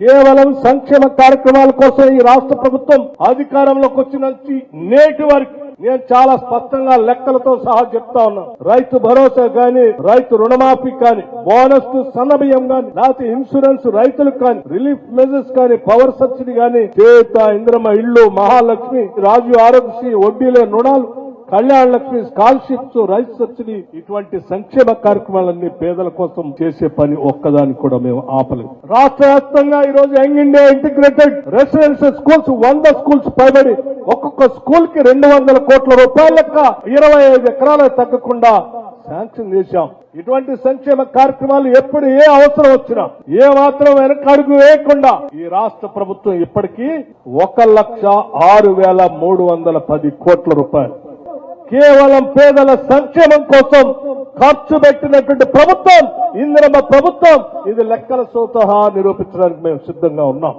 కేవలం సంక్షేమ కార్యక్రమాల కోసం ఈ రాష్ట్ర ప్రభుత్వం అధికారంలోకి వచ్చిన నుంచి నేటి వరకు నేను చాలా స్పష్టంగా లెక్కలతో సహా చెప్తా ఉన్నాను రైతు భరోసా గాని రైతు రుణమాఫీ కానీ బోనస్ సన్నబియ్యం గాని లేకపోతే ఇన్సూరెన్స్ రైతులకు కానీ రిలీఫ్ మెజర్స్ కానీ పవర్ సబ్సిడీ కానీ చేత ఇంద్రమ ఇళ్ళు మహాలక్ష్మి రాజు ఆరోగ్యశ్రీ వడ్డీలే రుణాలు. Kalyana Lakshmi scholarships rice subsidy ఇటువంటి సంక్షేమ కార్యక్రమాలన్నీ పేదల కోసం చేసే పని ఒక్కదానికి కూడా మేము ఆపలేదు రాష్ట్ర వ్యాప్తంగా ఈ రోజు young India integrated residential schools వంద స్కూల్స్ పైబడి ఒక్కొక్క స్కూల్కి రెండు వందల కోట్ల రూపాయల లెక్క ఇరవై ఐదు ఎకరాలకు తగ్గకుండా శాంక్షన్ చేశాం. ఇటువంటి సంక్షేమ కార్యక్రమాలు ఎప్పుడు ఏ అవసరం వచ్చినా ఏ మాత్రం వెనకడుగు వేయకుండా ఈ రాష్ట్ర ప్రభుత్వం ఇప్పటికీ ఒక లక్ష ఆరు వేల మూడు వందల పది కోట్ల రూపాయలు కేవలం పేదల సంక్షేమం కోసం ఖర్చు పెట్టినటువంటి ప్రభుత్వం ఇందిరమ్మ ప్రభుత్వం ఇది లెక్కల సోతహా నిరూపించడానికి మేము సిద్ధంగా ఉన్నాం.